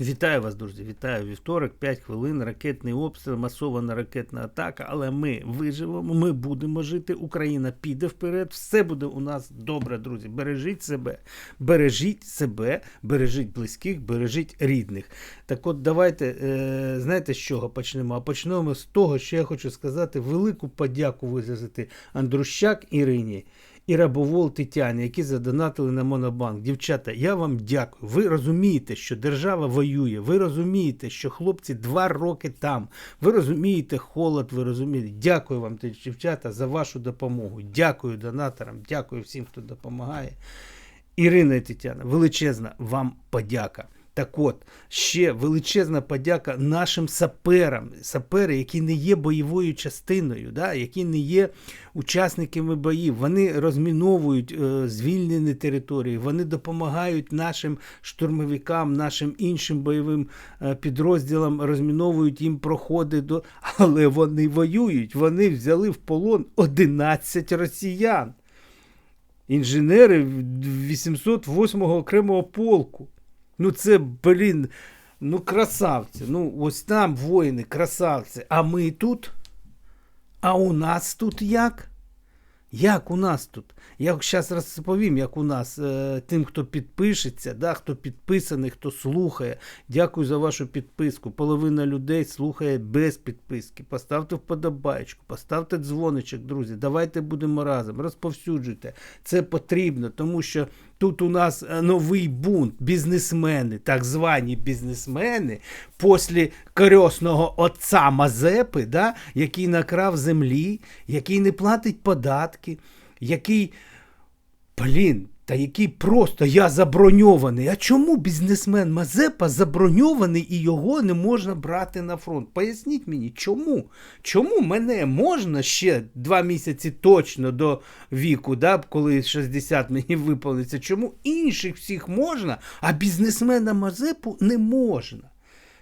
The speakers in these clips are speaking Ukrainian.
Вітаю вас, друзі. Вітаю вівторок, 5 хвилин, ракетний обстріл, масована ракетна атака. Але ми виживемо, ми будемо жити. Україна піде вперед. Все буде у нас добре, друзі. Бережіть себе, бережіть себе, бережіть близьких, бережіть рідних. Так от давайте, е, знаєте, з чого почнемо? А почнемо з того, що я хочу сказати велику подяку виразити Андрущак Ірині і Рабовол Тетяні, які задонатили на Монобанк. Дівчата, я вам дякую. Ви розумієте, що держава воює. Ви розумієте, що хлопці два роки там. Ви розумієте холод, ви розумієте. Дякую вам, дівчата, за вашу допомогу. Дякую донаторам, дякую всім, хто допомагає. Ірина і Тетяна, величезна вам подяка. Так от, ще величезна подяка нашим саперам, сапери, які не є бойовою частиною, да, які не є учасниками боїв. Вони розміновують е, звільнені території, вони допомагають нашим штурмовикам, нашим іншим бойовим е, підрозділам, розміновують їм проходи до. Але вони воюють. Вони взяли в полон 11 росіян. Інженери 808-го окремого полку. Ну, це, блін, ну красавці. Ну, ось там воїни, красавці. А ми тут? А у нас тут як? Як у нас тут? Я зараз розповім, як у нас е, тим, хто підпишеться, да, хто підписаний, хто слухає. Дякую за вашу підписку. Половина людей слухає без підписки. Поставте вподобайку, поставте дзвоничок, друзі. Давайте будемо разом. Розповсюджуйте. Це потрібно, тому що тут у нас е, новий бунт. Бізнесмени, так звані бізнесмени, після корисного отця Мазепи, да, який накрав землі, який не платить податки, який Блін, та який просто я заброньований. А чому бізнесмен Мазепа заброньований і його не можна брати на фронт? Поясніть мені, чому? Чому мене можна ще два місяці точно до віку, да, коли 60 мені виповниться? Чому інших всіх можна, а бізнесмена Мазепу не можна?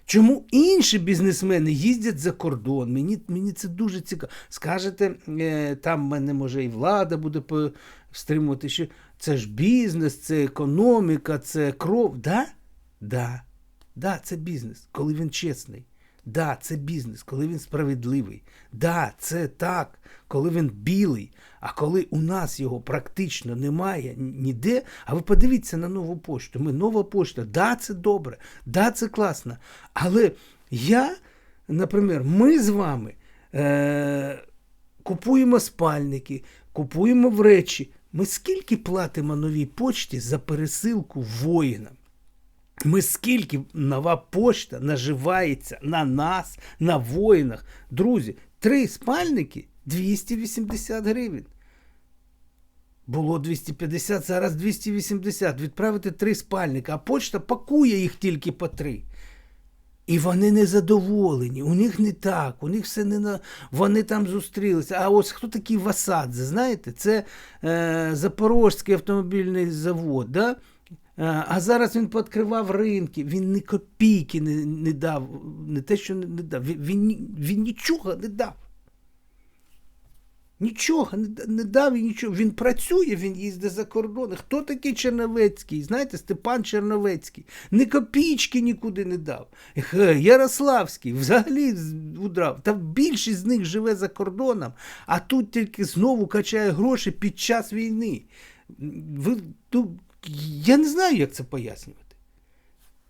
Чому інші бізнесмени їздять за кордон? Мені мені це дуже цікаво. Скажете, е, там мене може і влада буде стримувати, що це ж бізнес, це економіка, це кров. Да? Да. Да, це бізнес, коли він чесний. Да, це бізнес, коли він справедливий. Да, це так, коли він білий. А коли у нас його практично немає ніде, а ви подивіться на нову пошту. Ми нова пошта, да, це добре, да, це класно. Але я, наприклад, ми з вами е- купуємо спальники, купуємо в речі. Ми скільки платимо новій почті за пересилку воїнам? Ми скільки нова пошта наживається на нас, на воїнах. Друзі, три спальники 280 гривень. Було 250, зараз 280. Відправити три спальника, а почта пакує їх тільки по три. І вони не задоволені, у них не так, у них все не на. Вони там зустрілися. А ось хто такий Васадзе, знаєте, це е, Запорожський автомобільний завод. Да? Е, а зараз він пооткривав ринки, він ні копійки не не дав, не те, що не, дав, він, він, він нічого не дав. Нічого не, дав і нічого. Він працює, він їздить за кордони. Хто такий Черновецький? Знаєте, Степан Черновецький. Ні копійки нікуди не дав. Ярославський взагалі удрав. Та більшість з них живе за кордоном, а тут тільки знову качає гроші під час війни. Ви, ну, Я не знаю, як це пояснювати.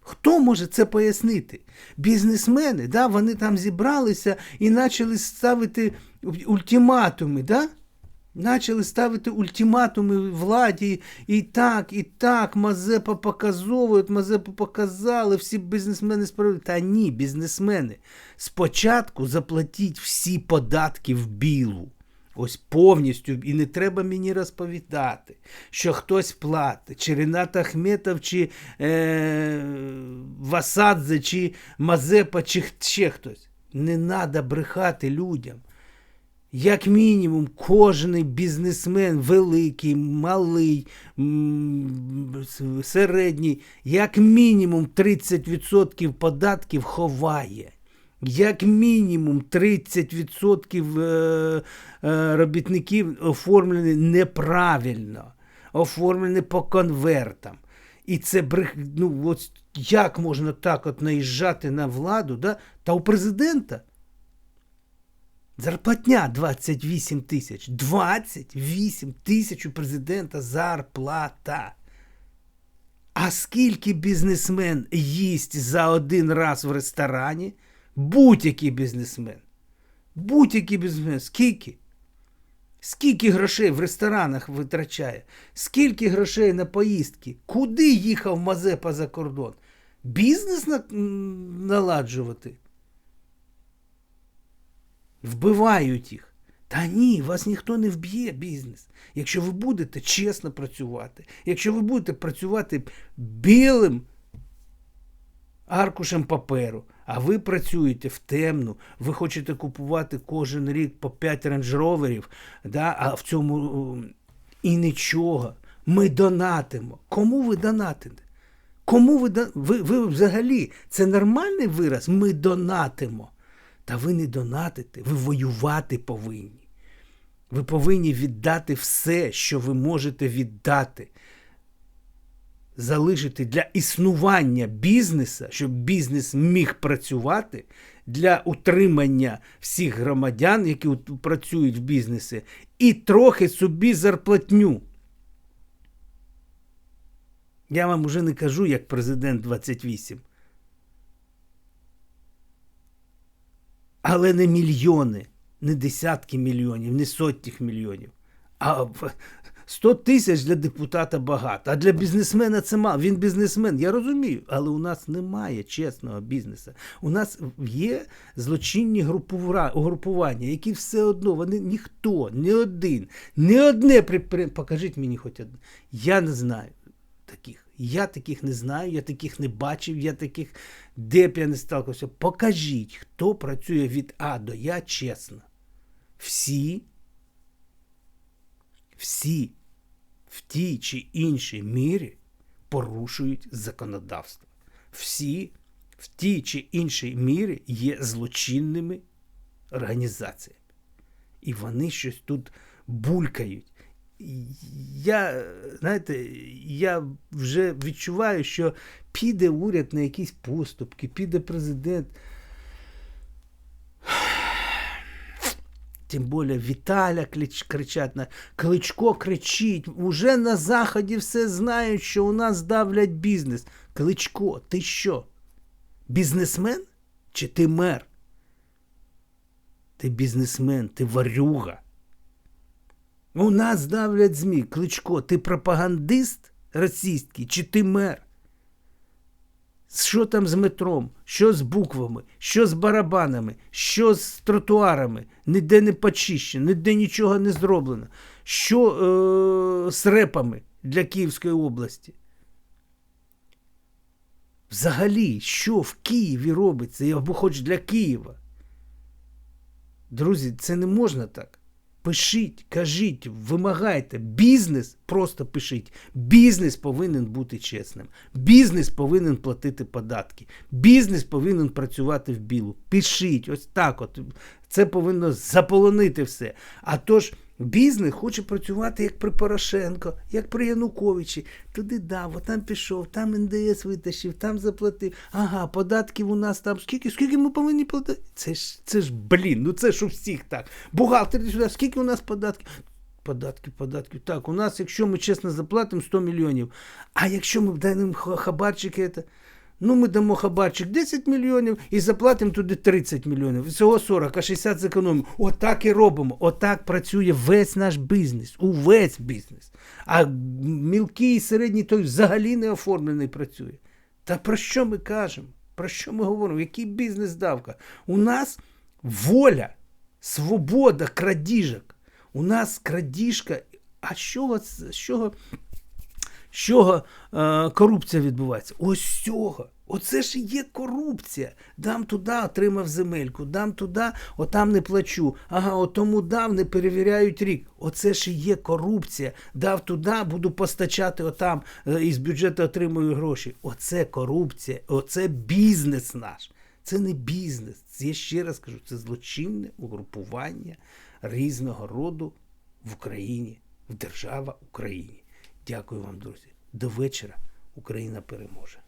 Хто може це пояснити? Бізнесмени, да, вони там зібралися і почали ставити ультиматуми. да? Начали ставити ультиматуми владі і так, і так, Мазепа показовують, Мазепу показали, всі бізнесмени справили. Та ні, бізнесмени. Спочатку заплатіть всі податки в білу. Ось повністю, і не треба мені розповідати, що хтось платить, чи Ренат Ахметов, чи е, Васадзе, чи Мазепа, чи ще хтось. Не треба брехати людям. Як мінімум, кожен бізнесмен, великий, малий, середній, як мінімум 30% податків ховає. Як мінімум 30% е, е, робітників оформлені неправильно, оформлені по конвертам. І це ну, от як можна так от наїжджати на владу, да? та у президента зарплатня 28 тисяч. 28 тисяч у президента зарплата. А скільки бізнесмен їсть за один раз в ресторані? Будь-який бізнесмен. Будь-який бізнесмен. Скільки? Скільки грошей в ресторанах витрачає? Скільки грошей на поїздки? Куди їхав Мазепа за кордон? Бізнес на... наладжувати? Вбивають їх. Та ні, вас ніхто не вб'є бізнес. Якщо ви будете чесно працювати, якщо ви будете працювати білим аркушем паперу, а ви працюєте в темну, ви хочете купувати кожен рік по 5 рейндж-роверів, да, а в цьому і нічого. Ми донатимо. Кому ви донатите? Кому ви, ви, ви взагалі це нормальний вираз? Ми донатимо. Та ви не донатите, ви воювати повинні. Ви повинні віддати все, що ви можете віддати. Залишити для існування бізнеса, щоб бізнес міг працювати для утримання всіх громадян, які працюють в бізнесі, і трохи собі зарплатню. Я вам уже не кажу, як президент 28. Але не мільйони, не десятки мільйонів, не сотні мільйонів. А 100 тисяч для депутата багато. А для бізнесмена це мало. Він бізнесмен, я розумію, але у нас немає чесного бізнесу. У нас є злочинні групування, які все одно, вони ніхто, ні один, ні одне покажіть мені хоч одне. Я не знаю таких. Я таких не знаю, я таких не бачив, я таких де б я не сталкивався. Покажіть, хто працює від А до Я чесно. Всі, всі в тій чи іншій мірі порушують законодавство. Всі в тій чи іншій мірі є злочинними організаціями. І вони щось тут булькають я, знаєте, я вже відчуваю, що піде уряд на якісь поступки, піде президент. Тим більше Віталя кричать на Кличко кричить. Уже на Заході все знають, що у нас давлять бізнес. Кличко, ти що? Бізнесмен? Чи ти мер? Ти бізнесмен, ти варюга. У нас давлять ЗМІ. Кличко, ти пропагандист російський чи ти мер? Що там з метром? Що з буквами, що з барабанами, що з тротуарами? Ніде не почищено, ніде нічого не зроблено. Що е- з репами для Київської області? Взагалі, що в Києві робиться або хоч для Києва? Друзі, це не можна так. Пишіть, кажіть, вимагайте. Бізнес просто пишіть. Бізнес повинен бути чесним. Бізнес повинен платити податки. Бізнес повинен працювати в білу. Пишіть, ось так. от. Це повинно заполонити все. А тож. Бізнес хоче працювати як при Порошенко, як при Януковичі. Туди дав, там пішов, там НДС витащив, там заплатив. Ага, податків у нас там скільки, скільки ми повинні платити? Це ж це ж блін, ну це ж у всіх так. Бухгалтер сюди, скільки у нас податків? Податки, податки. Так, у нас, якщо ми чесно заплатимо 100 мільйонів. А якщо ми даємо хабарчики, це. Ну, ми дамо хабарчик 10 мільйонів і заплатимо туди 30 мільйонів. Всього 40, а 60 зекономимо. Отак і робимо. Отак працює весь наш бізнес, увесь бізнес. А мілкий і середній той взагалі не оформлений працює. Та про що ми кажемо? Про що ми говоримо? Який бізнес давка? У нас воля, свобода крадіжок. У нас крадіжка. А що з чого з чого е, корупція відбувається? Ось цього. Оце ж є корупція. Дам туди, отримав земельку, дам туди, отам не плачу. Ага, отому дав, не перевіряють рік. Оце ж є корупція. Дав туди, буду постачати отам, е, із бюджету отримую гроші. Оце корупція, оце бізнес наш. Це не бізнес. Я ще раз кажу, це злочинне угрупування різного роду в Україні, в держава Україні. Дякую вам, друзі. До вечора Україна переможе.